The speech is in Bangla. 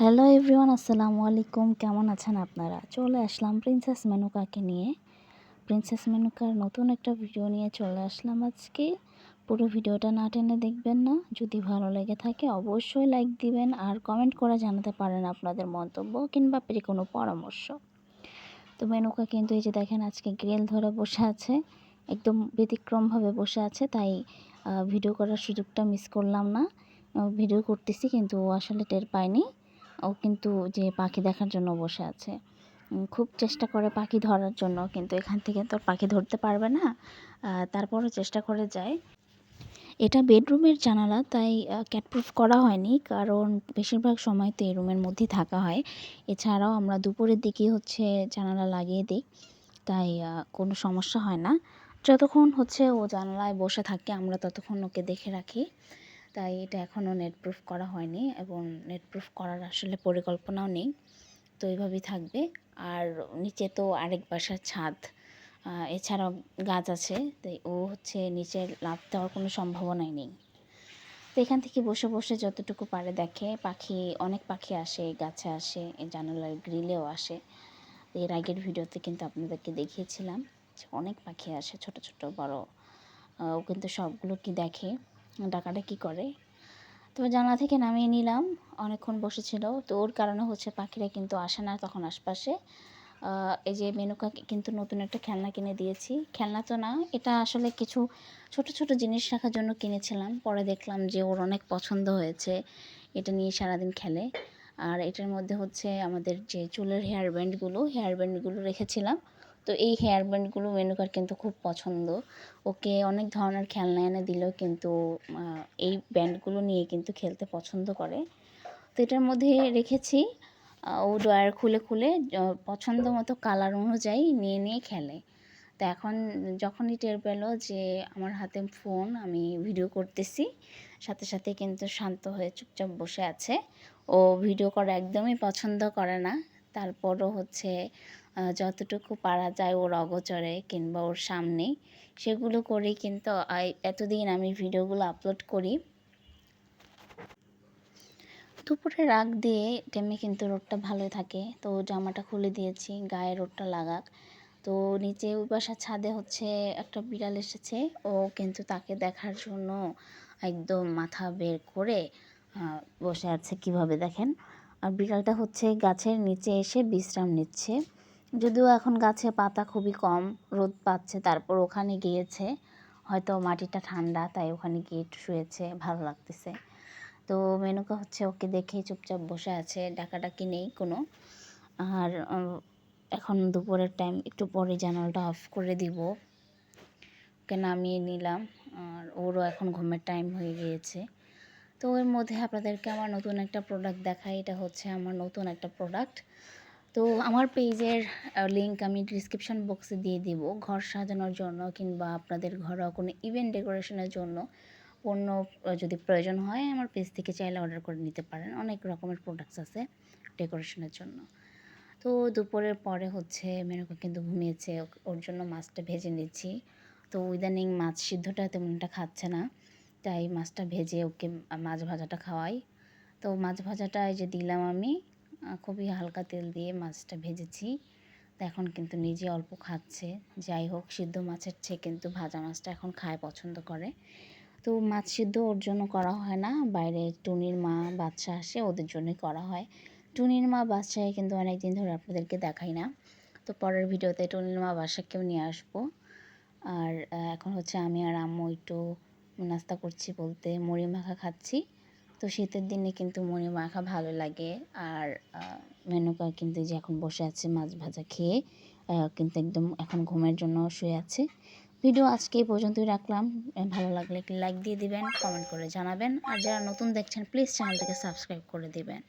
হ্যালো এভরিওয়ান আসসালামু আলাইকুম কেমন আছেন আপনারা? চলে আসলাম প্রিন্সেস মেনুকাকে নিয়ে। প্রিন্সেস মেনুকার নতুন একটা ভিডিও নিয়ে চলে আসলাম আজকে। পুরো ভিডিওটা না টেনে দেখবেন না। যদি ভালো লেগে থাকে, অবশ্যই লাইক দিবেন আর কমেন্ট করে জানাতে পারেন আপনাদের মন্তব্য কিংবা কোনো পরামর্শ। তো মেনুকা কিন্তু এই যে দেখেন আজকে গ্রিল ধরে বসে আছে। একদম ব্যতিক্রমভাবে বসে আছে, তাই ভিডিও করার সুযোগটা মিস করলাম না। ভিডিও করতেছি কিন্তু আসলে টের পায়নি। ও কিন্তু যে পাখি দেখার জন্য বসে আছে। খুব চেষ্টা করে পাখি ধরার জন্য, কিন্তু এখান থেকে তো পাখি ধরতে পারবে না। তারপরও চেষ্টা করে যায়। এটা বেডরুমের জানালা, তাই ক্যাটপ্রুফ করা হয়নি, কারণ বেশিরভাগ সময় তো এই রুমের মধ্যেই থাকা হয়। এছাড়াও আমরা দুপুরের দিকে হচ্ছে জানালা লাগিয়ে দিই, তাই কোনো সমস্যা হয় না। যতক্ষণ হচ্ছে ও জানালায় বসে থাকে, আমরা ততক্ষণ ওকে দেখে রাখি। তাই এটা এখনও নেটপ্রুফ করা হয়নি এবং নেটপ্রুফ করার আসলে পরিকল্পনাও নেই। তো এইভাবেই থাকবে। আর নিচে তো আরেক বাসার ছাদ এছাড়াও গাছ আছে। তাই ও হচ্ছে নিচে লাভ দেওয়ার কোনো সম্ভাবনাই নেই। তো এখান থেকে বসে বসে যতটুকু পারে দেখে। পাখি, অনেক পাখি আসে, গাছে আসে জানালার গ্রিলেও আসে। এর আগের ভিডিওতে কিন্তু আপনাদেরকে দেখিয়েছিলাম অনেক পাখি আসে, ছোট ছোট, বড়। ও কিন্তু সবগুলো কি দেখে? ডাকাডাকি করে? তো জানলা থেকে নামিয়ে নিলাম, অনেকক্ষণ বসেছিল। তো ওর কারণে হচ্ছে পাখিরা কিন্তু আসে না তখন আশপাশে। এই যে মেনুকাকে কিন্তু নতুন একটা খেলনা কিনে দিয়েছি। খেলনা তো না, এটা আসলে কিছু ছোট ছোট জিনিস রাখার জন্য কিনেছিলাম। পরে দেখলাম যে ওর অনেক পছন্দ হয়েছে, এটা নিয়ে সারাদিন খেলে। আর এটার মধ্যে হচ্ছে আমাদের যে চুলের হেয়ার ব্যান্ডগুলো হেয়ার ব্যান্ডগুলো রেখেছিলাম। তো এই হেয়ার ব্যান্ডগুলো মেনুকার কিন্তু খুব পছন্দ। ওকে অনেক ধরনের খেলনা এনে দিলেও কিন্তু এই ব্যান্ডগুলো নিয়ে কিন্তু খেলতে পছন্দ করে। তো এটার মধ্যে রেখেছি ও ড্রয়ার খুলে খুলে পছন্দ মতো কালার অনুযায়ী নিয়ে নিয়ে খেলে। তো এখন যখনই টের পেল যে আমার হাতে ফোন আমি ভিডিও করতেছি, সাথে সাথে কিন্তু শান্ত হয়ে চুপচাপ বসে আছে। ও ভিডিও করা একদমই পছন্দ করে না। তারপরও হচ্ছে যতটুকু পারা যায় ওর অগোচরে কিংবা ওর সামনেই সেগুলো করেই কিন্তু এতদিন আমি ভিডিওগুলো আপলোড করি। দুপুরে রাগ দিয়ে টেমে কিন্তু রোদটা ভালো থাকে। তো জামাটা খুলে দিয়েছি, গায়ে রোদটা লাগাক। তো নিচে বাসার ছাদে হচ্ছে একটা বিড়াল এসেছে। ও কিন্তু তাকে দেখার জন্য একদম মাথা বের করে বসে আছে কীভাবে দেখেন? আর বিড়ালটা হচ্ছে গাছের নিচে এসে বিশ্রাম নিচ্ছে। যদিও এখন গাছে পাতা খুবই কম, রোদ পাচ্ছে, তারপর ওখানে গিয়েছে। হয়তো মাটিটা ঠান্ডা, তাই ওখানে গিয়ে একটু শুয়েছে, ভালো লাগতেছে। তো মেনুকা হচ্ছে ওকে দেখে চুপচাপ বসে আছে, ডাকাডাকি নেই কোনো। আর এখন দুপুরের টাইম একটু পরে জানালটা অফ করে দিব। ওকে নামিয়ে নিলাম। আর ওরও এখন ঘুমের টাইম হয়ে গিয়েছে। তো এর মধ্যে আপনাদেরকে আমার নতুন একটা প্রোডাক্ট দেখাই। এটা হচ্ছে আমার নতুন একটা প্রোডাক্ট তো আমার পেজের লিঙ্ক আমি ডিসক্রিপশন বক্সে দিয়ে দিব। ঘর সাজানোর জন্য কিংবা আপনাদের ঘরোয়া কোনো ইভেন্ট ডেকোরেশনের জন্য পণ্য যদি প্রয়োজন হয়, আমার পেজ থেকে চাইলে অর্ডার করে নিতে পারেন। অনেক রকমের প্রোডাক্টস আছে ডেকোরেশনের জন্য। তো দুপুরের পরে হচ্ছে মেনুকা কিন্তু ঘুমিয়েছে। ওর জন্য মাছটা ভেজে নিচ্ছি। তো ইদানিং মাছ সিদ্ধটা তেমন একটা খাচ্ছে না। তাই মাছটা ভেজে ওকে মাছ ভাজাটা খাওয়াই। তো মাছ ভাজাটা এই যে দিলাম আমি খুবই হালকা তেল দিয়ে মাছটা ভেজেছি। তো এখন কিন্তু নিজে অল্প খাচ্ছে। যাই হোক, সিদ্ধ মাছের চেয়ে কিন্তু ভাজা মাছটা এখন খায় পছন্দ করে। তো মাছ সিদ্ধ ওর জন্য করা হয় না, বাইরে টুনির মা বাচ্চা আসে, ওদের জন্যই করা হয়। টুনির মা বাচ্চায় কিন্তু অনেক দিন ধরে আপনাদেরকে দেখাই না। তো পরের ভিডিওতে টুনির মা বাসাকেও নিয়ে আসব। আর এখন হচ্ছে আমি আর আম্মু একটু নাস্তা করছি বলতে মুড়ি মাখা খাচ্ছি। তো শীতের দিনে কিন্তু মুড়ি মাখা ভালো লাগে। আর মেনুকা কিন্তু যে এখন বসে আছে মাছ ভাজা খেয়ে কিন্তু একদম এখন ঘুমের জন্য শুয়ে আছে। ভিডিও আজকে এই পর্যন্তই রাখলাম। ভালো লাগলে একটি লাইক দিয়ে দিবেন কমেন্ট করে জানাবেন। আর যারা নতুন দেখছেন প্লিজ চ্যানেলটাকে সাবস্ক্রাইব করে দিবেন।